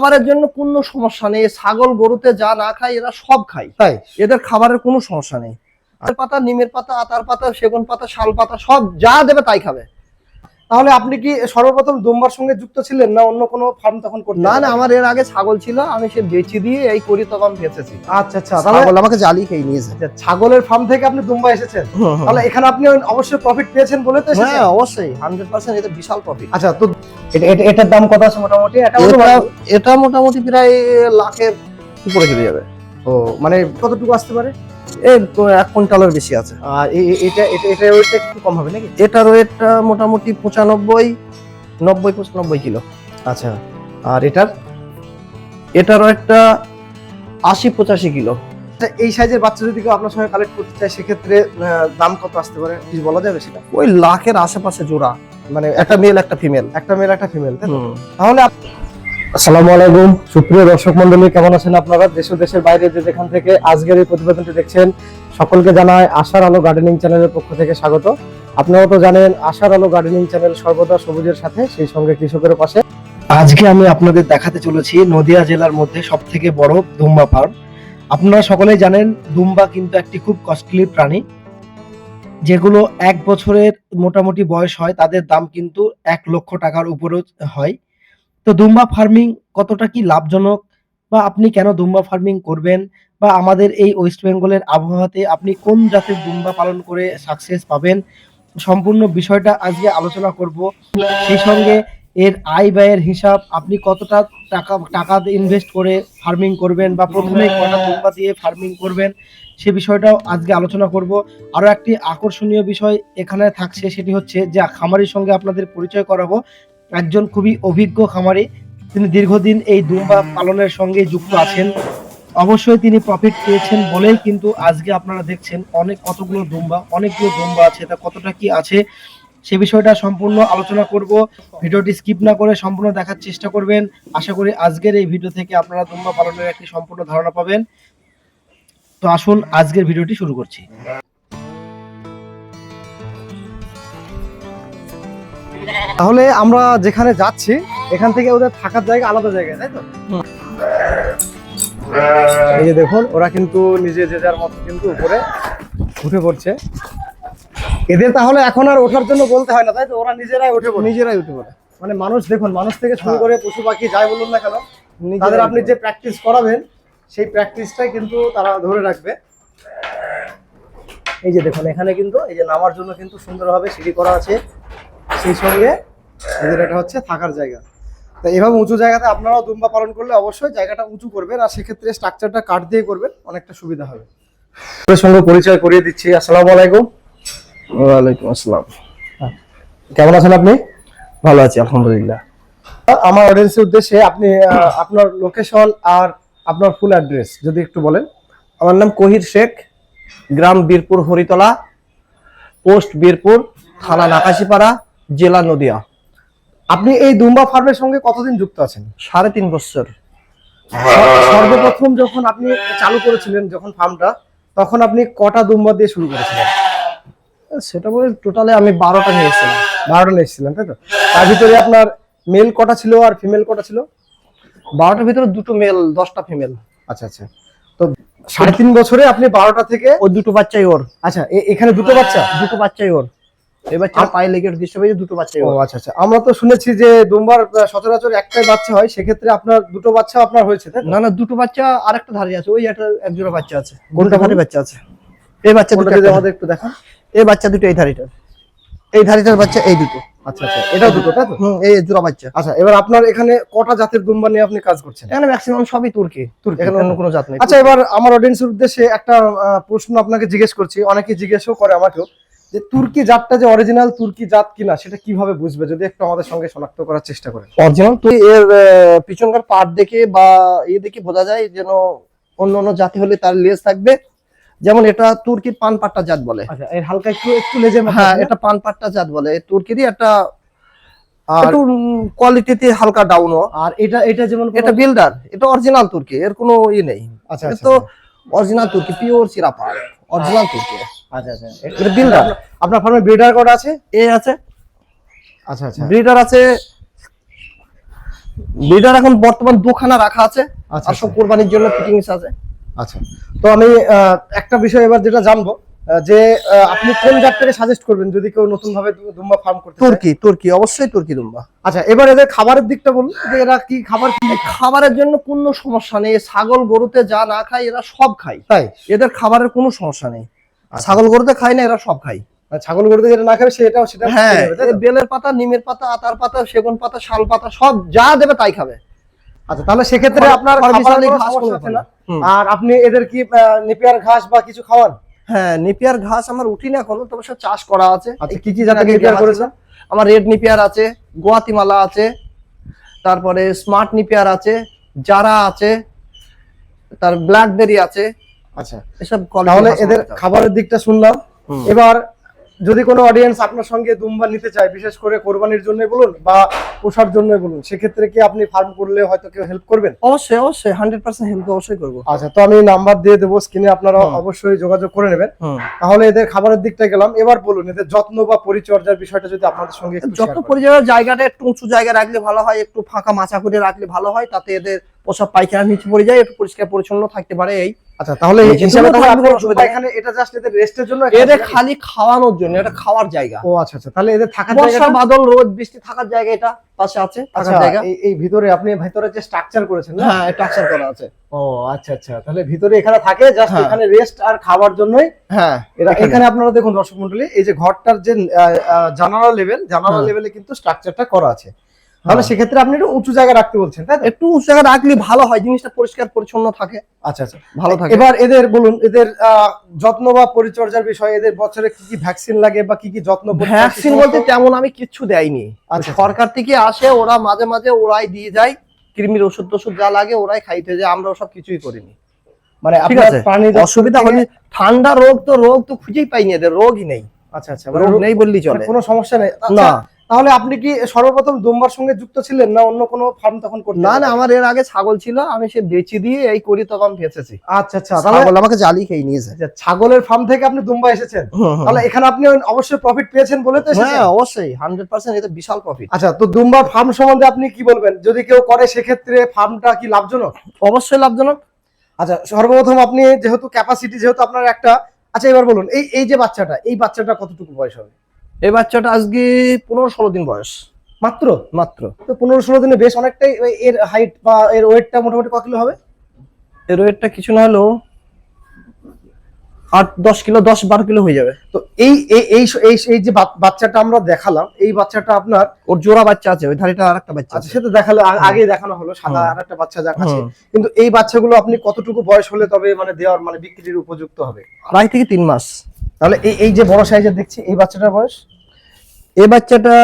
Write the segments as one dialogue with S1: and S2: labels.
S1: খাবারের জন্য কোনো সমস্যা নেই। ছাগল গরুতে যা না খায় এরা সব খায়।
S2: তাই?
S1: এদের খাবারের কোনো সমস্যা নেই। পাতা নিমের পাতা আতার পাতা সেগুন পাতা শাল পাতা সব যা দেবে তাই খাবে।
S2: তাহলে আপনি কি সর্বপ্রথম দুম্বার সঙ্গে যুক্ত ছিলেন না অন্য কোনো ফার্ম তখন করতেন
S1: না না আমার এর আগে ছাগল ছিল আমি সে বেচে দিয়ে এই করি তখন বেঁচেছি।
S2: আচ্ছা আচ্ছা তাহলে
S1: ছাগল আমাকে জালি খেয়ে নিয়েছে
S2: আচ্ছা, ছাগলের ফার্ম থেকে আপনি দুম্বা এসেছেন। তাহলে এখানে আপনি অবশ্যই প্রফিট পেয়েছেন বলে তো
S1: হ্যাঁ অবশ্যই হান্ড্রেড পার্সেন্ট এটা বিশাল প্রফিট
S2: আচ্ছা তো এটা- এটা- এটার দাম কত আছে মোটামুটি? এটা
S1: এটা মোটামুটি প্রায় লাখের উপরে চলে যাবে।
S2: ও মানে কতটুকু আসতে পারে?
S1: এক কুইন্টালের বেশি আছে।
S2: আর এটা এটা এটা ওয়েটটা একটু কম হবে নাকি?
S1: এটার ওয়েটটা মোটামুটি পঁচানব্বই নব্বই পঁচানব্বই কিলো।
S2: আচ্ছা আর এটার?
S1: এটার ওয়েটটা আশি পঁচাশি কিলো।
S2: এই সাইজের বাচ্চা যদি কেউ আপনার সঙ্গে কালেক্ট করতে চায় সেক্ষেত্রে দাম কত আসতে পারে? কিছু বলা যাবে সেটা?
S1: ওই লাখের আশেপাশে জোড়া।
S2: মানে
S1: একটা মেল একটা ফিমেল
S2: একটা মেল একটা ফিমেল তাহলে আসসালামু আলাইকুম। সুপ্রিয় দর্শক মন্ডলী কেমন আছেন আপনারা? দেশ দেশের বাইরে যে যেখান থেকে আজকের এই প্রতিবেদনটি দেখছেন, সকলকে জানায় আশার আলো গার্ডেনিং চ্যানেলের পক্ষ থেকে স্বাগত। আপনারা তো জানেন, আশার আলো গার্ডেনিং চ্যানেল সর্বদা সবুজের সাথে, সেই সঙ্গে কৃষকের পাশে। আজকে আমি আপনাদের দেখাতে চলেছি নদিয়া জেলার মধ্যে সব থেকে বড় দুম্বা ফার্ম। আপনারা সকলেই জানেন, দুম্বা কিন্তু একটি খুব কস্টলি প্রাণী। যেগুলো এক বছরের মোটামুটি বয়স হয়, তাদের দাম কিন্তু এক লক্ষ টাকার উপরেও হয়। তো দুম্বা ফার্মিং কতটা কি লাভজনক? বা আপনি কেন দুম্বা ফার্মিং করবেন? বা আমাদের এই ওয়েস্ট বেঙ্গলের আবহাওয়াতে আপনি কোন জাতের দুম্বা পালন করে সাকসেস পাবেন? সম্পূর্ণ বিষয়টা আজকে আলোচনা করব। সেই সঙ্গে এর আয় ব্যয়ের হিসাব আপনি কতটা টাকা টাকা ইনভেস্ট করে ফার্মিং করবেন? বা প্রথমে কটা দুম্বা দিয়ে ফার্মিং করবেন? সে বিষয়টাও আজকে আলোচনা করব। আরও একটি আকর্ষণীয় বিষয় এখানে থাকছে সেটি হচ্ছে যে খামারির সঙ্গে আপনাদের পরিচয় করাবো। একজন খুবই অভিজ্ঞ খামারি। তিনি দীর্ঘদিন এই দুম্বা পালনের সঙ্গে যুক্ত আছেন। অবশ্যই তিনি প্রফিট পেয়েছেন বলেই কিন্তু আজকে আপনারা দেখছেন অনেক কতগুলো দুম্বা, অনেকগুলো দুম্বা আছে, তা কতটা কি আছে সে বিষয়টা সম্পূর্ণ আলোচনা করব। ভিডিওটি স্কিপ না করে সম্পূর্ণ দেখার চেষ্টা করবেন। আশা করি আজকের এই ভিডিও থেকে আপনারা দুম্বা পালনের একটি সম্পূর্ণ ধারণা পাবেন। তো আসুন আজকের ভিডিওটি শুরু করছি। তাহলে আমরা যেখানে যাচ্ছি এখান থেকে ওদের থাকার জায়গা আলাদা জায়গা তাই তো? এই যে দেখুন ওরা কিন্তু নিজে যে যার মতো কিন্তু উপরে উঠে পড়ছে। এদের তাহলে এখন আর ওঠার জন্য বলতে হয় না তাই তো? ওরা নিজেরাই উঠে পড়ে।
S1: নিজেরাই উঠে পড়ে।
S2: মানে মানুষ দেখুন মানুষ থেকে শুরু
S1: হ্যাঁ।
S2: করে পশু পাখি যাই বলুন না কেন তাদের আপনি যে প্র্যাকটিস করাবেন সেই প্র্যাকটিসটাই কিন্তু তারা ধরে রাখবে। এই যে দেখুন এখানে কিন্তু এই যে নামার জন্য কিন্তু সুন্দরভাবে সিঁড়ি করা আছে। সেই সঙ্গে এদের এটা হচ্ছে থাকার জায়গা। তো এভাবে উঁচু জায়গাতে আপনারাও দুম্বা পালন করলে অবশ্যই জায়গাটা উঁচু করবেন আর সেক্ষেত্রে স্ট্রাকচারটা কাঠ দিয়ে করবেন অনেকটা সুবিধা হবে। আপনার সঙ্গে পরিচয় করিয়ে দিচ্ছি। আসসালামু আলাইকুম।
S1: ওয়ালাইকুম আসসালাম।
S2: কেমন আছেন আপনি?
S1: ভালো আছি আলহামদুলিল্লাহ।
S2: আমার অডিয়েন্সের উদ্দেশ্যে আপনি আপনার লোকেশন আর আপনার ফুল অ্যাড্রেস যদি একটু বলেন।
S1: আমার নাম কহির শেখ গ্রাম বীরপুর হরিতলা পোস্ট বীরপুর থানা নাকাশিপাড়া। জেলা নদিয়া।
S2: আপনি এই দুম্বা ফার্মের সঙ্গে কতদিন যুক্ত আছেন?
S1: সাড়ে তিন বছর।
S2: সর্বপ্রথম যখন আপনি চালু করেছিলেন যখন ফার্মটা তখন আপনি কটা দুম্বা দিয়ে শুরু করেছিলেন?
S1: সেটা বলে টোটালে আমি বারোটা নিয়েছিলাম।
S2: বারোটা নিয়ে এসেছিলেন তাই তো? তার ভিতরে আপনার মেল কটা ছিল আর ফিমেল কটা ছিল?
S1: বারোটার ভিতরে দুটো মেল দশটা ফিমেল
S2: আচ্ছা আচ্ছা। তো সাড়ে তিন বছরে আপনি বারোটা থেকে
S1: ওই দুটো বাচ্চাই ওর।
S2: আচ্ছা এখানে দুটো বাচ্চা?
S1: দুটো বাচ্চাই ওর। এই বাচ্চা পায়ে লেগে দৃশ্য পেয়েছে দুটো বাচ্চাই
S2: ও আচ্ছা আচ্ছা। আমরা তো শুনেছি যে দুম্বার সচরাচর একটাই বাচ্চা হয় সেক্ষেত্রে আপনার দুটো বাচ্চা আপনার হয়েছে
S1: না না দুটো বাচ্চা আরেকটা ধারে আছে ওই একটা এক জোড়া বাচ্চা আছে।
S2: কোনটা
S1: ধারে? বাচ্চা আছে? এই বাচ্চা দুটো
S2: যদি আমাদের একটু দেখান।
S1: এই বাচ্চা দুটো এই ধারিটার। এই ধারিটার বাচ্চা এই দুটো।
S2: আচ্ছা আচ্ছা এটাও দুটো তাই তো?
S1: হুম এই জোড়া বাচ্চা।
S2: আচ্ছা এবার আপনার এখানে কটা জাতের দুম্বা নিয়ে আপনি কাজ করছেন?
S1: এখানে ম্যাক্সিমাম সবই তুর্কি
S2: তুর্কি,
S1: এখানে অন্য? কোনো জাত নেই
S2: আচ্ছা এবার আমার অডিয়েন্সের উদ্দেশ্যে একটা প্রশ্ন আপনাকে জিজ্ঞেস করছি অনেকে জিজ্ঞেসও করে আমাকেও। যে তুর্কি জাতটা যে অরিজিনাল তুর্কি জাত কিনা সেটা কীভাবে বুঝবে? যদি একটু আমাদের সঙ্গে শনাক্ত করার চেষ্টা করেন।
S1: অরিজিনাল তো এর পিছনকার পাট দেখে বা এ দেখে বোঝা যায় যেন অন্য অন্য জাতি হলে তার লেজ থাকবে। যেমন এটা তুর্কির পান পাট্টা জাত বলে।
S2: আচ্ছা এর হালকা একটু একটু লেজে
S1: হ্যাঁ এটা পান পাট্টা জাত বলে। তুর্কিরই একটা
S2: আর
S1: কোয়ালিটিতে হালকা ডাউনও
S2: আর এটা এটা যেমন
S1: এটা বিল্ডার এটা অরিজিনাল তুর্কি এর কোনো ই নেই।
S2: আচ্ছা আচ্ছা
S1: তো অরিজিনাল তুর্কি পিওর চিরা পাট অরিজিনাল তুর্কি।
S2: আচ্ছা আচ্ছা। আপনার ফার্মে ব্রিডার কটা আছে?
S1: এ আছে।
S2: আচ্ছা আচ্ছা।
S1: ব্রিডার আছে। ব্রিডার এখন বর্তমান দুখানা রাখা আছে।
S2: আচ্ছা
S1: আর সব কোরবানির জন্য ফিটিংস আছে।
S2: আচ্ছা। তো আমি একটা বিষয় এবার যেটা জানব যে আপনি কোন জাতটাকে সাজেস্ট করবেন যদি কেউ নতুন ভাবে দুম্বা ফার্ম করতে?
S1: তুর্কি তুর্কি অবশ্যই তুর্কি দুম্বা।
S2: আচ্ছা এবার এদের খাবারের দিকটা বলুন যে এরা কি খাবার কি?
S1: খাবারের জন্য কোনো সমস্যা নেই। ছাগল গরুতে যা না খায় এরা সব খায়।
S2: তাই?
S1: এদের খাবারের কোনো সমস্যা নেই।
S2: আচ্ছা।
S1: ছাগল গরুতে খায় না এরা সব খায়।
S2: ছাগল গরুতে যেটা না খাবে সেটাও সেটা
S1: হ্যাঁ বেলের পাতা নিমের পাতা আতার পাতা সেগুন পাতা শাল পাতা সব যা দেবে তাই খাবে।
S2: আচ্ছা তাহলে সেক্ষেত্রে আপনার। আর আপনি এদের কি নেপিয়ার ঘাস বা কিছু খাওয়ান?
S1: হ্যাঁ নিপিয়ার ঘাস আমার উঠিনি এখনও তবে সব চাষ করা আছে।
S2: আচ্ছা কি কি জাতের নেপিয়ার করেছেন?
S1: আমার রেড নিপিয়ার আছে গোয়াতিমালা আছে তারপরে স্মার্ট নিপিয়ার আছে জারা আছে তার ব্ল্যাকবেরি আছে
S2: আচ্ছা।
S1: এসব
S2: তাহলে এদের খাবারের দিকটা শুনলাম। এবার যদি কোনো অডিয়েন্স আপনার সঙ্গে দুম্বা নিতে চায় বিশেষ করে কোরবানির জন্য বলুন বা পোষার জন্য বলুন সেক্ষেত্রে কি আপনি ফার্ম করলে হয়তো কেউ হেল্প করবেন?
S1: অবশ্যই অবশ্যই হান্ড্রেড পার্সেন্ট হেল্প অবশ্যই করব।
S2: আচ্ছা তো আমি নাম্বার দিয়ে দেবো স্ক্রিনে আপনারা অবশ্যই যোগাযোগ করে নেবেন। তাহলে এদের খাবারের দিকটা গেলাম। এবার বলুন এদের যত্ন বা পরিচর্যার বিষয়টা যদি আপনাদের সঙ্গে একটু
S1: যত
S2: share
S1: জায়গাটা একটু উঁচু জায়গায় রাখলে ভালো হয় একটু ফাঁকা মাচা করে রাখলে ভালো হয় তাতে এদের পোশাক পায়খানা নিচে পড়ে যায় একটু পরিষ্কার পরিচ্ছন্ন থাকতে পারে এই
S2: আচ্ছা তাহলে। এখানে এটা জাস্ট এদের রেস্টের জন্য?
S1: খালি খাওয়ানোর জন্য এটা খাওয়ার জায়গা
S2: ও আচ্ছা আচ্ছা তাহলে এদের থাকার জায়গাটা
S1: বাদল রোদ বৃষ্টি থাকার জায়গা এটা পাশে আছে
S2: আচ্ছা
S1: থাকার জায়গা
S2: এই- ভিতরে আপনি ভিতরে যে স্ট্রাকচার করেছেন না
S1: হ্যাঁ স্ট্রাকচার করা আছে
S2: ও আচ্ছা আচ্ছা তাহলে ভিতরে এখানে থাকে জাস্ট
S1: হ্যাঁ।
S2: এখানে রেস্ট আর খাবার জন্যই
S1: হ্যাঁ
S2: এরা
S1: এখানে।
S2: আপনারা দেখুন দর্শক মন্ডলী এই যে ঘরটার যে জানালা লেভেল জানালা
S1: হ্যাঁ।
S2: লেভেলে কিন্তু স্ট্রাকচারটা করা আছে তাহলে
S1: হ্যাঁ।
S2: সেক্ষেত্রে আপনি একটু উঁচু জায়গায় রাখতে বলছেন তাই
S1: একটু উঁচু জায়গায় রাখলে ভালো হয় জিনিসটা পরিষ্কার পরিচ্ছন্ন থাকে।
S2: আচ্ছা আচ্ছা
S1: ভালো থাকে।
S2: এবার এদের বলুন এদের যত্ন বা পরিচর্যার বিষয়ে এদের বছরে কি কি ভ্যাকসিন লাগে বা কি কি যত্ন
S1: ভ্যাকসিন বলতে তেমন আমি কিচ্ছু দেয়নি।
S2: আচ্ছা।
S1: সরকার থেকে আসে ওরা মাঝে মাঝে ওরাই দিয়ে যায় কৃমির ওষুধ টষুধ যা লাগে ওরাই খাইতে যায় আমরা সব কিছুই করিনি।
S2: মানে
S1: ঠিক আছে অসুবিধা হলে ঠান্ডা রোগ তো রোগ তো খুঁজেই পাইনি এদের রোগই নেই।
S2: আচ্ছা আচ্ছা
S1: রোগ নেই বললি চলে।
S2: মানে কোনো সমস্যা নেই। আচ্ছা,
S1: না।
S2: তাহলে আপনি কি সর্বপ্রথম দুম্বার সঙ্গে যুক্ত ছিলেন না অন্য কোনো ফার্ম তখন করতে
S1: না না আমার এর আগে ছাগল ছিল আমি সে বেচে দিয়ে এই করি তখন বেঁচেছি।
S2: আচ্ছা আচ্ছা তাহলে
S1: ছাগল আমাকে জালি খেয়ে নিয়েছে
S2: আচ্ছা, ছাগলের ফার্ম থেকে আপনি দুম্বা এসেছেন। তাহলে এখানে আপনি অবশ্যই প্রফিট পেয়েছেন বলে তো
S1: হ্যাঁ অবশ্যই হান্ড্রেড পার্সেন্ট এটা বিশাল প্রফিট
S2: আচ্ছা তো দুম্বা ফার্ম সম্বন্ধে আপনি কি বলবেন? যদি কেউ করে সেক্ষেত্রে ফার্মটা কি লাভজনক?
S1: অবশ্যই লাভজনক।
S2: আচ্ছা সর্বপ্রথম আপনি যেহেতু ক্যাপাসিটি যেহেতু আপনার একটা আচ্ছা এবার বলুন এই এই যে বাচ্চাটা এই বাচ্চাটা কতটুকু বয়স হবে?
S1: এই বাচ্চাটা আজকে পনেরো ষোলো দিন বয়স।
S2: মাত্র?
S1: মাত্র।
S2: তো পনেরো ষোলো দিনে বেশ অনেকটাই এর হাইট বা এর ওয়েটটা মোটামুটি কত কিলো হবে?
S1: এর ওয়েটটা কিছু না হলেও আট দশ কিলো দশ বারো কিলো হয়ে যাবে।
S2: তো এই এই এই যে বাচ্চাটা আমরা দেখালাম এই বাচ্চাটা আপনার
S1: ওর জোড়া বাচ্চা আছে ওই ধারিটা আর একটা বাচ্চা
S2: আচ্ছা
S1: আছে।
S2: সেটা দেখাল আ- আগেই দেখানো হলো সাদা আর একটা বাচ্চা যা আছে। কিন্তু এই বাচ্চাগুলো আপনি কতটুকু বয়স হলে তবে মানে দেওয়ার মানে বিক্রির উপযুক্ত হবে?
S1: আড়াই থেকে তিন মাস।
S2: তাহলে এই এই যে বড় সাইজের দেখছি এই বাচ্চাটার বয়স?
S1: এই বাচ্চাটা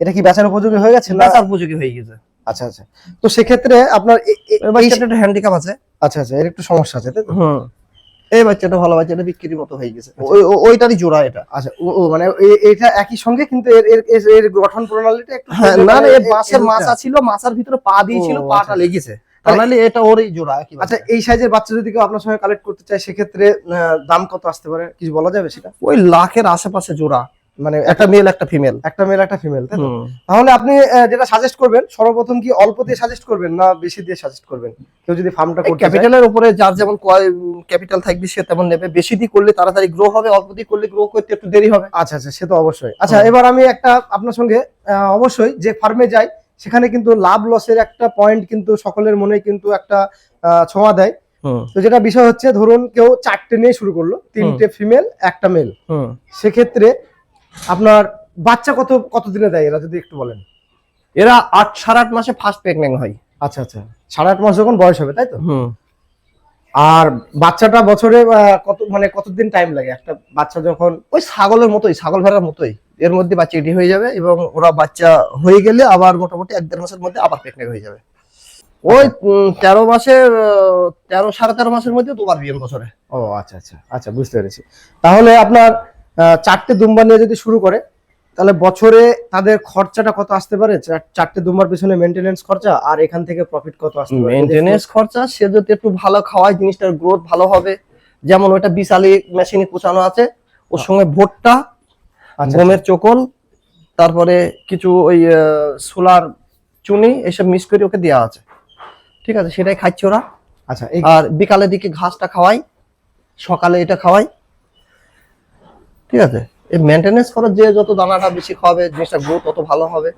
S2: এটা কি বেচার উপযোগী হয়ে গেছে
S1: বেচার উপযোগী হয়ে গেছে।
S2: আচ্ছা আচ্ছা। তো সেক্ষেত্রে আপনার
S1: এই বাচ্চাটা একটা হ্যান্ডিক্যাপ আছে।
S2: আচ্ছা আচ্ছা এর একটু সমস্যা আছে তাই তো?
S1: হুম। এই বাচ্চাটা ভালো বাচ্চাটা বিক্রির মতো হয়ে গেছে। ওই ওইটারই জোড়া এটা।
S2: আচ্ছা ও মানে এটা একই সঙ্গে কিন্তু এর এর এর- গঠন প্রণালীটা একটু
S1: হ্যাঁ না না এই মাছের মাছা ছিল মাছার ভিতরে পা দিয়েছিল পাটা
S2: আচ্ছা।
S1: লেগেছে। তাহলে এটা ওরই জোড়া একই
S2: আচ্ছা এই সাইজের বাচ্চা যদি কেউ আপনার সঙ্গে কালেক্ট করতে চায় সেক্ষেত্রে দাম কত আসতে পারে? কিছু বলা যাবে সেটা?
S1: ওই লাখের আশেপাশে জোড়া।
S2: মানে
S1: একটা মেল একটা ফিমেল
S2: একটা মেল একটা ফিমেল তাই? তাহলে আপনি যেটা সাজেস্ট করবেন সর্বপ্রথম কি অল্প দিয়ে সাজেস্ট করবেন না বেশি দিয়ে সাজেস্ট করবেন? কেউ যদি ফার্মটা করতে
S1: ক্যাপিটালের উপরে যার যেমন ক্যাপিটাল থাকবে সে তেমন নেবে। বেশি দিয়ে করলে তাড়াতাড়ি গ্রো হবে অল্প দিয়ে করলে গ্রো করতে একটু দেরি হবে।
S2: আচ্ছা আচ্ছা সে তো অবশ্যই। আচ্ছা এবার আমি একটা আপনার সঙ্গে অবশ্যই যে ফার্মে যাই সেখানে কিন্তু লাভ লসের একটা পয়েন্ট কিন্তু সকলের মনে কিন্তু একটা ছোঁয়া দেয়। তো যেটা বিষয় হচ্ছে ধরুন কেউ চারটে নিয়ে শুরু করল তিনটে ফিমেল একটা মেল সেক্ষেত্রে আপনার বাচ্চা কত কত দিনে দেয় এরা যদি একটু বলেন?
S1: এরা আট সাড়ে আট মাসে ফার্স্ট প্রেগনেন্ট হয়।
S2: আচ্ছা আচ্ছা। সাড়ে আট মাস যখন বয়স হবে তাই তো?
S1: হুম।
S2: আর বাচ্চাটা বছরে কত মানে কতদিন টাইম লাগে? একটা বাচ্চা যখন
S1: ওই ছাগলের মতোই ছাগল ভেড়ার মতোই এর মধ্যে বাচ্চা এটি হয়ে যাবে এবং ওরা বাচ্চা হয়ে গেলে আবার মোটামুটি এক দেড় মাসের মধ্যে আবার প্রেগনেন্ট হয়ে যাবে। ওই তেরো মাসের তেরো সাড়ে তেরো মাসের মধ্যে দুবার বিয়ে বছরে।
S2: ও আচ্ছা আচ্ছা। আচ্ছা বুঝতে পেরেছি। তাহলে আপনার চারটে দুম্বা নিয়ে যদি শুরু করে তাহলে বছরে তাদের খরচাটা কত আসতে পারে? চার- চারটে দুম্বার পিছনে মেনটেনেন্স খরচা আর এখান থেকে প্রফিট কত আসতে পারে?
S1: মেনটেনেন্স খরচা সে যদি একটু ভালো খাওয়ায় জিনিসটার গ্রোথ ভালো হবে যেমন ওটা বিশালি মেশিনে পোষানো আছে ওর সঙ্গে ভুট্টা
S2: আচ্ছা,
S1: গমের চোকল তারপরে কিছু ওই সোলার চুনি এসব মিক্স করে ওকে দেওয়া আছে। ঠিক আছে? সেটাই খাচ্ছে ওরা।
S2: আচ্ছা
S1: আর বিকালের দিকে ঘাসটা খাওয়াই সকালে এটা খাওয়াই ঠিক আছে? এই মেনটেনেন্স করো যে যত দানাটা বেশি খাওয়াবে জিনিসটা গ্রোথ তত ভালো হবে।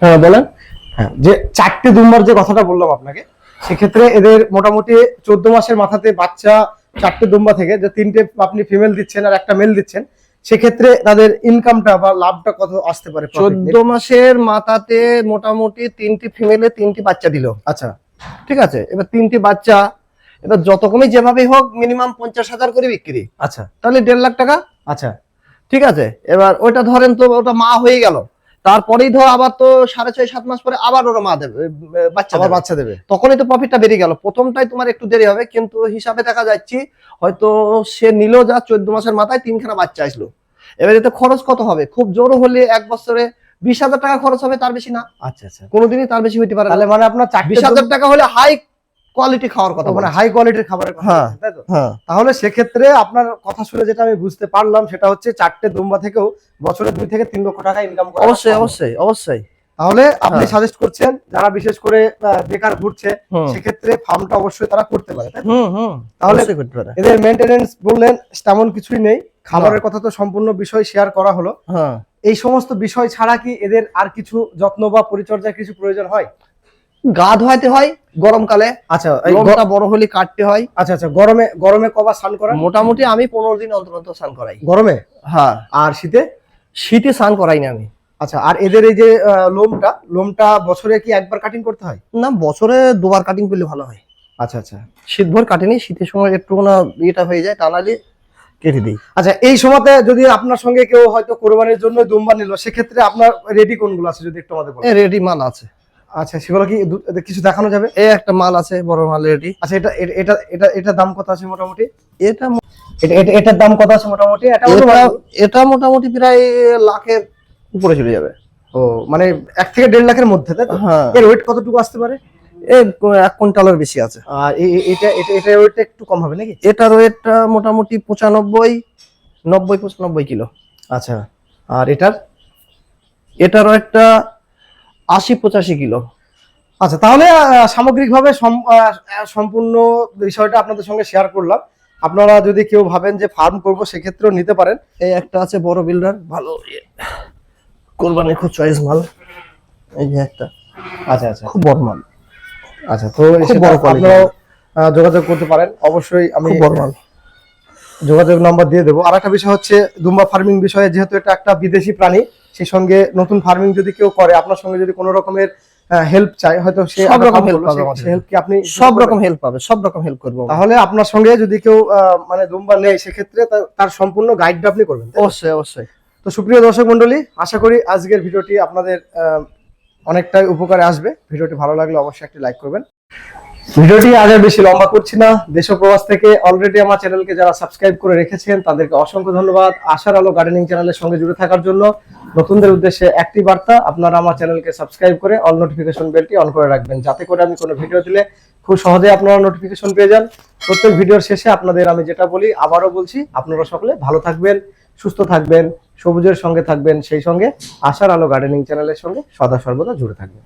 S1: হ্যাঁ বলেন।
S2: হ্যাঁ যে চারটে দুম্বার যে কথাটা বললাম আপনাকে সেক্ষেত্রে এদের মোটামুটি চোদ্দ মাসের মাথাতে বাচ্চা চারটে দুম্বা থেকে যে তিনটে আপনি ফিমেল দিচ্ছেন আর একটা মেল দিচ্ছেন সেক্ষেত্রে তাদের ইনকামটা বা লাভটা কত আসতে পারে
S1: চোদ্দ মাসের মাথাতে মোটামুটি তিনটি ফিমেলে তিনটি বাচ্চা দিল।
S2: আচ্ছা।
S1: ঠিক আছে? এবার তিনটি বাচ্চা এবার যত কমই যেভাবে হোক মিনিমাম পঞ্চাশ হাজার করে বিক্রি।
S2: আচ্ছা।
S1: তাহলে দেড় লাখ টাকা।
S2: আচ্ছা।
S1: ঠিক আছে এবার ওইটা ধরেন তো ওটা মা হয়ে গেল। তারপরেই ধর আবার তো সাড়ে ছয় সাত মাস পরে আবার ওরা মা দেবে বাচ্চা
S2: আবার বাচ্চা দেবে।
S1: তখনই তো প্রফিটটা বেরিয়ে গেল। প্রথমটাই তোমার একটু দেরি হবে কিন্তু হিসাবে দেখা যাচ্ছে হয়তো সে নিল যা চোদ্দ মাসের মাথায় তিনখানা বাচ্চা আসলো। এবার এতে খরচ কত হবে? খুব জোর হলে এক বছরে বিশ হাজার টাকা খরচ হবে তার বেশি না।
S2: আচ্ছা আচ্ছা।
S1: কোনোদিনই তার বেশি হইতে পারে
S2: তাহলে মানে আপনার
S1: বিশ হাজার টাকা হলে হাই কোয়ালিটি খাওয়ার কথা
S2: মানে হাই কোয়ালিটির খাবারের কথা
S1: হ্যাঁ।
S2: তাই তো?
S1: হ্যাঁ।
S2: তাহলে সেক্ষেত্রে আপনার কথা শুনে যেটা আমি বুঝতে পারলাম সেটা হচ্ছে চারটে দুম্বা থেকেও বছরে দুই থেকে তিন লক্ষ টাকা ইনকাম করা
S1: অবশ্যই অবশ্যই অবশ্যই।
S2: তাহলে আপনি
S1: হ্যাঁ।
S2: সাজেস্ট করছেন যারা বিশেষ করে বেকার ঘুরছে সেক্ষেত্রে ফার্মটা অবশ্যই তারা করতে পারে তাহলে- এদের মেনটেনেন্স বললেন তেমন কিছুই নেই। খাবারের কথা তো সম্পূর্ণ বিষয় শেয়ার করা হলো।
S1: হ্যাঁ।
S2: এই সমস্ত বিষয় ছাড়া কি এদের আর কিছু যত্ন বা পরিচর্যার কিছু প্রয়োজন হয়?
S1: গা ধোয়াতে হয় গরমকালে।
S2: আচ্ছা
S1: লোমটা বড় হলে কাটতে হয়।
S2: আচ্ছা আচ্ছা গরমে গরমে কবার স্নান করেন?
S1: মোটামুটি আমি পনেরো দিন অন্তর অন্তর স্নান করাই।
S2: গরমে?
S1: হ্যাঁ।
S2: আর শীতে?
S1: শীতে স্নান করাই না আমি।
S2: আচ্ছা আর এদের এই যে লোমটা লোমটা বছরে কি একবার কাটিং করতে হয়?
S1: না বছরে দুবার কাটিং করলে ভালো হয়।
S2: আচ্ছা আচ্ছা।
S1: শীত ভর কাটেনি শীতের সময় একটু না ইয়েটা হয়ে যায় টানালে কেটে দিই।
S2: আচ্ছা এই সময়তে যদি আপনার সঙ্গে কেউ হয়তো কোরবানির জন্য দুম্বা নিল সেক্ষেত্রে আপনার রেডি কোনগুলো আছে যদি একটু আমাদের
S1: রেডি মাল আছে।
S2: আচ্ছা সেগুলো কি কিছু দেখানো যাবে?
S1: এই একটা মাল আছে বড় মাল রেডি
S2: আচ্ছা এটা এটা এটা এটার দাম কত আছে মোটামুটি?
S1: এটা
S2: এটা এটা- এটার দাম কত আছে মোটামুটি? এটা
S1: এটা এটা মোটামুটি প্রায় লাখের উপরে চলে যাবে।
S2: ও মানে এক থেকে দেড় লাখের মধ্যে তাই
S1: হ্যাঁ।
S2: এর ওয়েট কতটুকু আসতে পারে?
S1: এক কুইন্টালের বেশি আছে।
S2: আর এটা এটা এটার ওয়েটটা একটু কম হবে নাকি?
S1: এটার ওয়েটটা মোটামুটি পঁচানব্বই নব্বই পঁচানব্বই কিলো।
S2: আচ্ছা আর এটার?
S1: এটার ওয়েটটা আশি পঁচাশি কিলো।
S2: আচ্ছা তাহলে সামগ্রিকভাবে সম্পূর্ণ বিষয়টা আপনাদের সঙ্গে শেয়ার করলাম। আপনারা যদি কেউ ভাবেন যে ফার্ম করব সেক্ষেত্রেও নিতে পারেন।
S1: এই একটা আছে বড় বিল্ডার ভালো ইয়ে। কোরবানির খুব চয়েস মাল। এই যে একটা।
S2: আচ্ছা আচ্ছা।
S1: খুব বড় মাল।
S2: আচ্ছা তো
S1: বড়
S2: আপনারাও যোগাযোগ করতে পারেন। অবশ্যই আমি
S1: বড় মাল।
S2: যোগাযোগ নাম্বার দিয়ে দেবো। আর একটা বিষয় হচ্ছে দুম্বা ফার্মিং বিষয়ে যেহেতু এটা একটা বিদেশি প্রাণী সেই সঙ্গে নতুন ফার্মিং যদি কেউ করে আপনার সঙ্গে যদি কোনো রকমের হেল্প চাই হয়তো সে
S1: সব রকম
S2: করল,
S1: পাবে
S2: help কি আপনি
S1: সব রকম হেল্প পাবে সব রকম হেল্প করব।
S2: তাহলে আপনার সঙ্গে যদি কেউ মানে দুম্বা নেয় সেক্ষেত্রে তার- তার সম্পূর্ণ গাইডটা আপনি করবেন
S1: অবশ্যই অবশ্যই।
S2: তো সুপ্রিয় দর্শক মন্ডলী আশা করি আজকের ভিডিওটি আপনাদের অনেকটাই উপকারে আসবে। ভিডিওটি ভালো লাগলে অবশ্যই একটি লাইক করবেন। ভিডিওটি আজ আর বেশি লম্বা করছি না। দেশ প্রবাস থেকে অলরেডি আমার চ্যানেলকে যারা সাবস্ক্রাইব করে রেখেছেন তাদেরকে অসংখ্য ধন্যবাদ। আশার আলো গার্ডেনিং চ্যানেলের সঙ্গে জুড়ে থাকার জন্য। নতুনদের উদ্দেশ্যে একটি বার্তা, আপনারা আমার চ্যানেলকে সাবস্ক্রাইব করে অল নোটিফিকেশন বেলটি অন করে রাখবেন। যাতে করে আমি কোনো ভিডিও দিলে খুব সহজে আপনারা নোটিফিকেশন পেয়ে যান। প্রত্যেক ভিডিওর শেষে আপনাদের আমি যেটা বলি, আবারও বলছি, আপনারা সকলে ভালো থাকবেন, সুস্থ থাকবেন, সবুজের সঙ্গে থাকবেন সেই সঙ্গে। আশার আলো গার্ডেনিং চ্যানেলের সঙ্গে সদা সর্বদা জুড়ে থাকবেন।